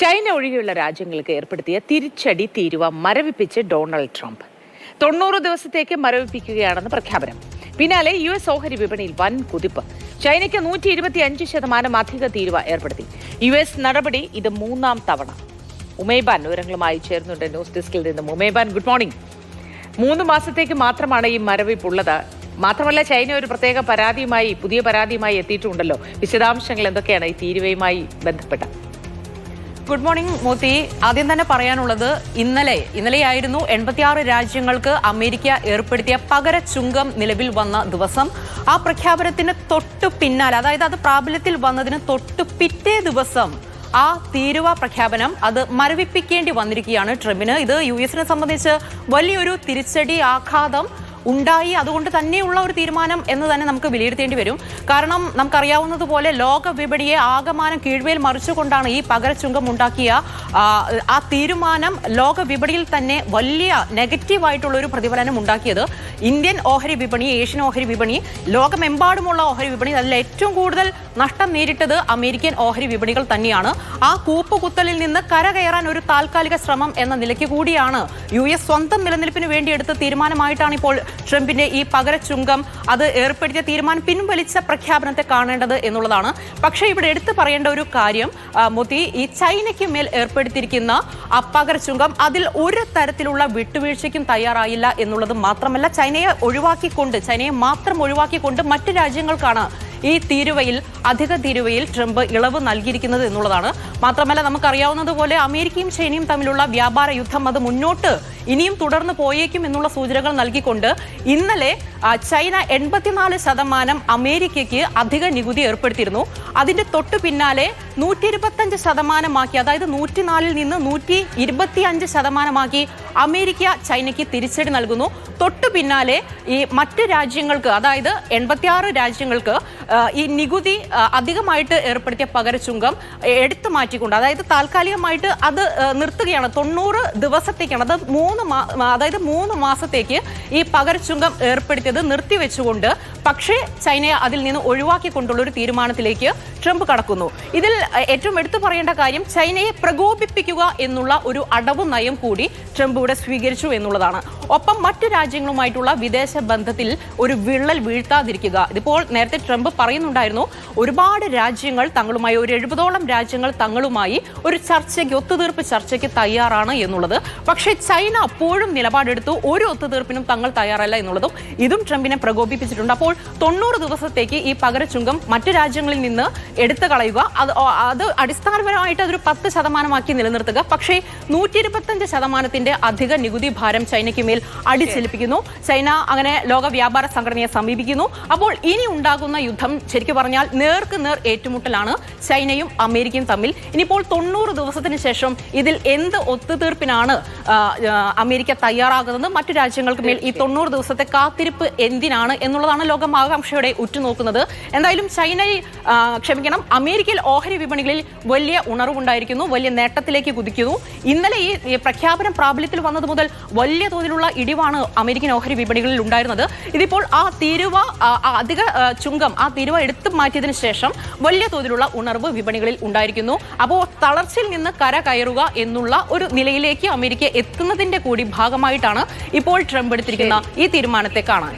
China ഒഴികെയുള്ള രാജ്യങ്ങൾക്ക് ഏർപ്പെടുത്തിയ തിരിച്ചടി തീരുവ മരവിപ്പിച്ച് ഡൊണാൾഡ് ട്രംപ്. തൊണ്ണൂറ് ദിവസത്തേക്ക് മരവിപ്പിക്കുകയാണെന്ന് പ്രഖ്യാപനം. പിന്നാലെ യു എസ് ഓഹരി വിപണിയിൽ വൻ കുതിപ്പ്. ചൈനയ്ക്ക് നൂറ്റി ഇരുപത്തി അഞ്ച് ശതമാനം അധിക തീരുവ ഏർപ്പെടുത്തി. യു എസ് നടപടി ഇത് മൂന്നാം തവണ. ഉമേബാൻ വിവരങ്ങളുമായി ചേർന്നുണ്ട് ന്യൂസ് ഡെസ്കിൽ നിന്നും. ഉമേബാൻ ഗുഡ് മോർണിംഗ്. മൂന്ന് മാസത്തേക്ക് മാത്രമാണ് ഈ മരവിപ്പുള്ളത്. മാത്രമല്ല ചൈന ഒരു പ്രത്യേക പരാതിയുമായി പുതിയ പരാതിയുമായി എത്തിയിട്ടുണ്ടല്ലോ. വിശദാംശങ്ങൾ എന്തൊക്കെയാണ് ഈ തീരുവയുമായി ബന്ധപ്പെട്ട? ഗുഡ് മോർണിംഗ് മോത്തി ആദ്യം തന്നെ പറയാനുള്ളത് ഇന്നലെ ഇന്നലെയായിരുന്നു എൺപത്തിയാറ് രാജ്യങ്ങൾക്ക് അമേരിക്ക ഏർപ്പെടുത്തിയ പകര ചുങ്കം നിലവിൽ വന്ന ദിവസം. ആ പ്രഖ്യാപനത്തിന് തൊട്ടു പിന്നാലെ അതായത് അത് പ്രാബല്യത്തിൽ വന്നതിന് തൊട്ടു പിറ്റേ ദിവസം ആ തീരുവ പ്രഖ്യാപനം അത് മരവിപ്പിക്കേണ്ടി വന്നിരിക്കുകയാണ് ട്രംപിന്. ഇത് യു എസിനെ സംബന്ധിച്ച് വലിയൊരു തിരിച്ചടി ആഘാതം ഉണ്ടായി. അതുകൊണ്ട് തന്നെയുള്ള ഒരു തീരുമാനം എന്ന് തന്നെ നമുക്ക് വിലയിരുത്തേണ്ടി വരും. കാരണം നമുക്കറിയാവുന്നതുപോലെ ലോക വിപണിയെ ആകമാനം കീഴ്വേൽ മറിച്ചുകൊണ്ടാണ് ഈ പകരച്ചുങ്കം ഉണ്ടാക്കിയ ആ, തീരുമാനം ലോക വിപണിയിൽ തന്നെ വലിയ നെഗറ്റീവായിട്ടുള്ള ഒരു പ്രതിഫലനം ഉണ്ടാക്കിയത്. ഇന്ത്യൻ ഓഹരി വിപണി ഏഷ്യൻ ഓഹരി വിപണി ലോകമെമ്പാടുമുള്ള ഓഹരി വിപണി അതിൽ ഏറ്റവും കൂടുതൽ നഷ്ടം നേരിട്ടത് അമേരിക്കൻ ഓഹരി വിപണികൾ തന്നെയാണ്. ആ കൂപ്പുകുത്തലിൽ നിന്ന് കരകയറാൻ ഒരു താൽക്കാലിക ശ്രമം എന്ന നിലയ്ക്ക് കൂടിയാണ് യു എസ് സ്വന്തം നിലനിൽപ്പിന് വേണ്ടി എടുത്ത തീരുമാനമായിട്ടാണ് ഇപ്പോൾ ട്രംപിന്റെ ഈ പകരച്ചുങ്കം അത് ഏർപ്പെടുത്തിയ തീരുമാനം പിൻവലിച്ച പ്രഖ്യാപനത്തെ കാണേണ്ടത് എന്നുള്ളതാണ്. പക്ഷേ ഇവിടെ എടുത്തു പറയേണ്ട ഒരു കാര്യം മോദി ഈ ചൈനയ്ക്ക് മേൽ ഏർപ്പെടുത്തിയിരിക്കുന്ന ആ പകരച്ചുങ്കം അതിൽ ഒരു തരത്തിലുള്ള വിട്ടുവീഴ്ചയ്ക്കും തയ്യാറായില്ല എന്നുള്ളത് മാത്രമല്ല ചൈനയെ ഒഴിവാക്കിക്കൊണ്ട് ചൈനയെ മാത്രം ഒഴിവാക്കിക്കൊണ്ട് മറ്റു രാജ്യങ്ങൾക്കാണ് ഈ തീരുവയിൽ അധിക തീരുവയിൽ ട്രംപ് ഇളവ് നൽകിയിരിക്കുന്നത് എന്നുള്ളതാണ്. മാത്രമല്ല നമുക്കറിയാവുന്നതുപോലെ അമേരിക്കയും ചൈനയും തമ്മിലുള്ള വ്യാപാര യുദ്ധം അത് മുന്നോട്ട് ഇനിയും തുടർന്ന് പോയേക്കും എന്നുള്ള സൂചനകൾ നൽകിക്കൊണ്ട് ഇന്നലെ ചൈന എൺപത്തിനാല് ശതമാനം അമേരിക്കയ്ക്ക് അധിക നികുതി ഏർപ്പെടുത്തിയിരുന്നു. അതിന്റെ തൊട്ടു പിന്നാലെ നൂറ്റി ഇരുപത്തഞ്ച് ശതമാനമാക്കി അതായത് നൂറ്റിനാലിൽ നിന്ന് നൂറ്റി ഇരുപത്തി അഞ്ച് ശതമാനമാക്കി അമേരിക്ക ചൈനയ്ക്ക് തിരിച്ചടി നൽകുന്നു. തൊട്ടു പിന്നാലെ ഈ മറ്റ് രാജ്യങ്ങൾക്ക് അതായത് എൺപത്തിയാറ് രാജ്യങ്ങൾക്ക് ഈ നികുതി അധികമായിട്ട് ഏർപ്പെടുത്തിയ പകരച്ചുങ്കം എടുത്തു മാറ്റിക്കൊണ്ട് അതായത് താൽക്കാലികമായിട്ട് അത് നിർത്തുകയാണ്. തൊണ്ണൂറ് ദിവസത്തേക്കാണ്. അത് മൂന്ന് മാ- അതായത് മൂന്ന് മാസത്തേക്ക് ഈ പകർച്ചുങ്കം ഏർപ്പെടുത്തിയത് നിർത്തിവെച്ചുകൊണ്ട് പക്ഷേ ചൈനയെ അതിൽ നിന്ന് ഒഴിവാക്കിക്കൊണ്ടുള്ള ഒരു തീരുമാനത്തിലേക്ക് ട്രംപ് കടക്കുന്നു. ഇതിൽ ഏറ്റവും എടുത്തു പറയേണ്ട കാര്യം ചൈനയെ പ്രകോപിപ്പിക്കുക എന്നുള്ള ഒരു അടവ് നയം കൂടി ട്രംപ് ഇവിടെ സ്വീകരിച്ചു എന്നുള്ളതാണ്. ഒപ്പം മറ്റു രാജ്യങ്ങളുമായിട്ടുള്ള വിദേശ ബന്ധത്തിൽ ഒരു വിള്ളൽ വീഴ്ത്താതിരിക്കുക. ഇതിപ്പോൾ നേരത്തെ ട്രംപ് പറയുന്നുണ്ടായിരുന്നു ഒരുപാട് രാജ്യങ്ങൾ തങ്ങളുമായി ഒരു എഴുപതോളം രാജ്യങ്ങൾ തങ്ങളുമായി ഒരു ചർച്ചയ്ക്ക് ഒത്തുതീർപ്പ് ചർച്ചയ്ക്ക് തയ്യാറാണ് എന്നുള്ളത്. പക്ഷേ ചൈന അപ്പോഴും നിലപാടെടുത്തു. ഒരു ഒത്തുതീർപ്പിനും തങ്ങൾ തയ്യാറല്ല എന്നുള്ളതും ഇതും ട്രംപിനെ പ്രകോപിപ്പിച്ചിട്ടുണ്ട്. അപ്പോൾ തൊണ്ണൂറ് ദിവസത്തേക്ക് ഈ പകരച്ചുങ്കം മറ്റു രാജ്യങ്ങളിൽ നിന്ന് എടുത്തു കളയുക. അത് അത് അടിസ്ഥാനപരമായിട്ട് അതൊരു പത്ത് ശതമാനമാക്കി നിലനിർത്തുക. പക്ഷേ നൂറ്റി ഇരുപത്തഞ്ച് ശതമാനത്തിന്റെ അധിക നികുതി ഭാരം ചൈനയ്ക്ക് മേൽ അടിച്ചേൽപ്പിക്കുന്നു. ചൈന അങ്ങനെ ലോക വ്യാപാര സംഘടനയെ സമീപിക്കുന്നു. അപ്പോൾ ഇനി ഉണ്ടാകുന്ന യുദ്ധം ശരിക്കും പറഞ്ഞാൽ നേർക്ക് നേർ ഏറ്റുമുട്ടലാണ് ചൈനയും അമേരിക്കയും തമ്മിൽ. ഇനിയിപ്പോൾ തൊണ്ണൂറ് ദിവസത്തിന് ശേഷം ഇതിൽ എന്ത് ഒത്തുതീർപ്പിനാണ് അമേരിക്ക തയ്യാറാകുന്നത് മറ്റു രാജ്യങ്ങൾക്ക് മേൽ ഈ തൊണ്ണൂറ് ദിവസത്തെ കാത്തിരിപ്പ് എന്തിനാണ് എന്നുള്ളതാണ് ലോകം ആകാംക്ഷയോടെ ഉറ്റുനോക്കുന്നത്. എന്തായാലും ചൈനയിൽ ക്ഷമിക്കണം അമേരിക്കയിൽ ഓഹരി വിപണികളിൽ വലിയ ഉണർവുണ്ടായിരിക്കുന്നു വലിയ നേട്ടത്തിലേക്ക് കുതിക്കുന്നു. ഇന്നലെ ഈ പ്രഖ്യാപനം പ്രാബല്യത്തിൽ വന്നത് മുതൽ വലിയ തോതിലുള്ള ഇടിവാണ് അമേരിക്കൻ ഓഹരി വിപണികളിൽ ഉണ്ടായിരുന്നത്. ഇതിപ്പോൾ ആ തീരുവ അധിക ചുങ്കം ആ തീരുവ എടുത്തു മാറ്റിയതിനു ശേഷം വലിയ തോതിലുള്ള ഉണർവ് വിപണികളിൽ ഉണ്ടായിരിക്കുന്നു. അപ്പോൾ തളർച്ചയിൽ നിന്ന് കര കയറുക എന്നുള്ള ഒരു നിലയിലേക്ക് അമേരിക്ക എത്തുന്നതിന്റെ കൂടി ഭാഗമായിട്ടാണ് ഇപ്പോൾ ട്രംപ് എടുത്തിരിക്കുന്ന ഈ തീരുമാനത്തെ കാണാൻ.